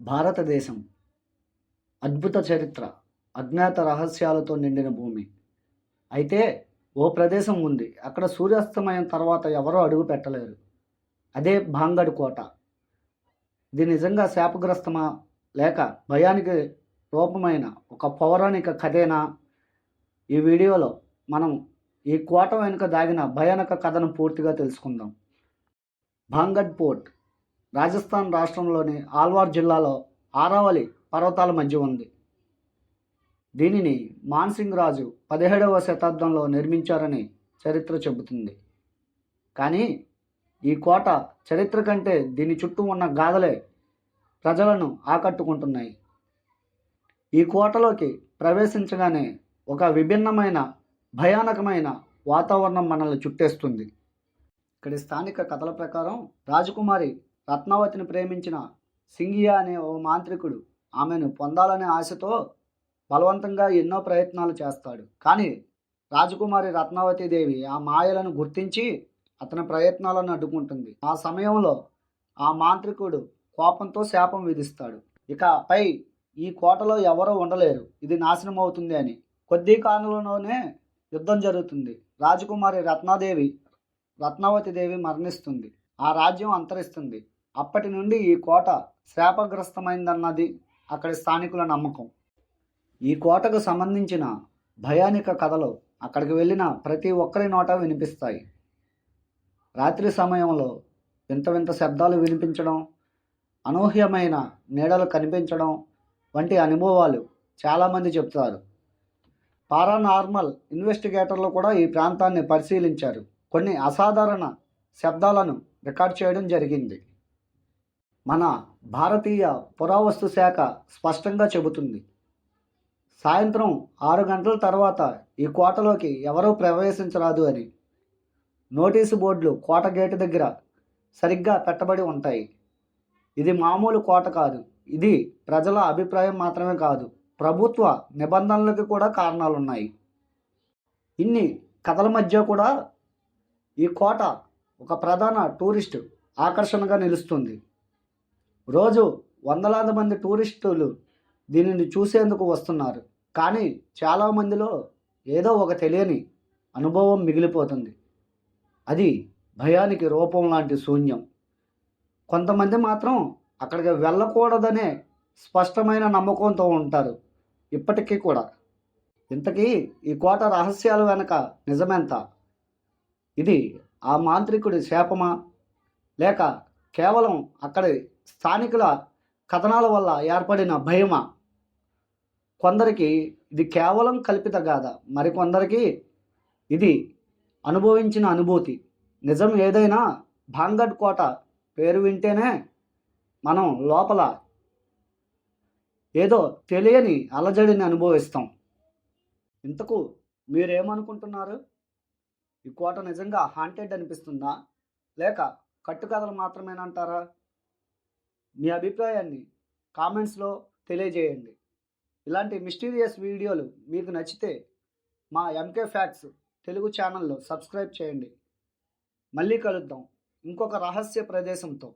భారతదేశం అద్భుత చరిత్ర అజ్ఞాత రహస్యాలతో నిండిన భూమి. అయితే ఓ ప్రదేశం ఉంది. అక్కడ సూర్యాస్తమయం తర్వాత ఎవరూ అడుగు పెట్టలేరు. అదే భాంగడ్ కోట. ఇది నిజంగా శాపగ్రస్తమా లేక భయానికి రూపమైన ఒక పౌరాణిక కథేనా? ఈ వీడియోలో మనం ఈ కోట వెనుక దాగిన భయానక కథను పూర్తిగా తెలుసుకుందాం. భాంగడ్ పోర్ట్ రాజస్థాన్ రాష్ట్రంలోని ఆల్వార్ జిల్లాలో ఆరావళి పర్వతాల మధ్య ఉంది. దీనిని మాన్సింగ్ రాజు పదిహేడవ శతాబ్దంలో నిర్మించారని చరిత్ర చెబుతుంది. కానీ ఈ కోట చరిత్ర కంటే దీని చుట్టూ ఉన్న గాథలే ప్రజలను ఆకట్టుకుంటున్నాయి. ఈ కోటలోకి ప్రవేశించగానే ఒక విభిన్నమైన భయానకమైన వాతావరణం మనల్ని చుట్టేస్తుంది. ఇక్కడి స్థానిక కథల ప్రకారం రాజకుమారి రత్నావతిని ప్రేమించిన సింగియా అనే ఓ మాంత్రికుడు ఆమెను పొందాలనే ఆశతో బలవంతంగా ఎన్నో ప్రయత్నాలు చేస్తాడు. కానీ రాజకుమారి రత్నావతి దేవి ఆ మాయలను గుర్తించి అతని ప్రయత్నాలను అడ్డుకుంటుంది. ఆ సమయంలో ఆ మాంత్రికుడు కోపంతో శాపం విధిస్తాడు. ఇక పై ఈ కోటలో ఎవరూ ఉండలేరు. ఇది నాశనం అవుతుంది అని. కొద్ది కాలంలోనే యుద్ధం జరుగుతుంది. రాజకుమారి రత్నాదేవి రత్నావతి దేవి మరణిస్తుంది. ఆ రాజ్యం అంతరిస్తుంది. అప్పటి నుండి ఈ కోట శాపగ్రస్తమైందన్నది అక్కడి స్థానికుల నమ్మకం. ఈ కోటకు సంబంధించిన భయానిక కథలు అక్కడికి వెళ్ళిన ప్రతి ఒక్కరి నోట వినిపిస్తాయి. రాత్రి సమయంలో వింత వింత శబ్దాలు వినిపించడం అనూహ్యమైన నీడలు కనిపించడం వంటి అనుభవాలు చాలామంది చెప్తారు. పారానార్మల్ ఇన్వెస్టిగేటర్లు కూడా ఈ ప్రాంతాన్ని పరిశీలించారు. కొన్ని అసాధారణ శబ్దాలను రికార్డ్ చేయడం జరిగింది. మన భారతీయ పురావస్తు శాఖ స్పష్టంగా చెబుతుంది. సాయంత్రం ఆరు గంటల తర్వాత ఈ కోటలోకి ఎవరూ ప్రవేశించరాదు అని. నోటీసు బోర్డులు కోట గేటు దగ్గర సరిగ్గా పెట్టబడి ఉంటాయి. ఇది మామూలు కోట కాదు. ఇది ప్రజల అభిప్రాయం మాత్రమే కాదు. ప్రభుత్వ నిబంధనలకు కూడా కారణాలు ఉన్నాయి ఇన్ని కథల మధ్య కూడా ఈ కోట ఒక ప్రధాన టూరిస్ట్ ఆకర్షణగా నిలుస్తుంది. రోజు వందలాది మంది టూరిస్టులు దీనిని చూసేందుకు వస్తున్నారు. కానీ చాలామందిలో ఏదో ఒక తెలియని అనుభవం మిగిలిపోతుంది. అది భయానికి రూపం లాంటి శూన్యం. కొంతమంది మాత్రం అక్కడికి వెళ్ళకూడదనే స్పష్టమైన నమ్మకంతో ఉంటారు. ఇప్పటికీ కూడా. ఇంతకీ ఈ కోట రహస్యాలు వెనక నిజమెంత? ఇది ఆ మాంత్రికుడి శాపమా? లేక కేవలం అక్కడి స్థానికుల కథనాల వల్ల ఏర్పడిన భయమ. కొందరికి ఇది కేవలం కల్పిత గాథ. మరికొందరికి ఇది అనుభవించిన అనుభూతి. నిజం ఏదైనా భాంగడ్ కోట పేరు వింటేనే మనం లోపల ఏదో తెలియని అలజడిని అనుభవిస్తాం. ఇంతకు మీరేమనుకుంటున్నారు? ఈ కోట నిజంగా హాంటెడ్ అనిపిస్తుందా? లేక కట్టుకథలు మాత్రమేనంటారా? మీ అభిప్రాయాన్ని కామెంట్స్లో తెలియజేయండి. ఇలాంటి మిస్టీరియస్ వీడియోలు మీకు నచ్చితే మా ఎంకే ఫ్యాక్ట్స్ తెలుగు ఛానల్లో సబ్స్క్రైబ్ చేయండి. మళ్ళీ కలుద్దాం. ఇంకొక రహస్య ప్రదేశంతో.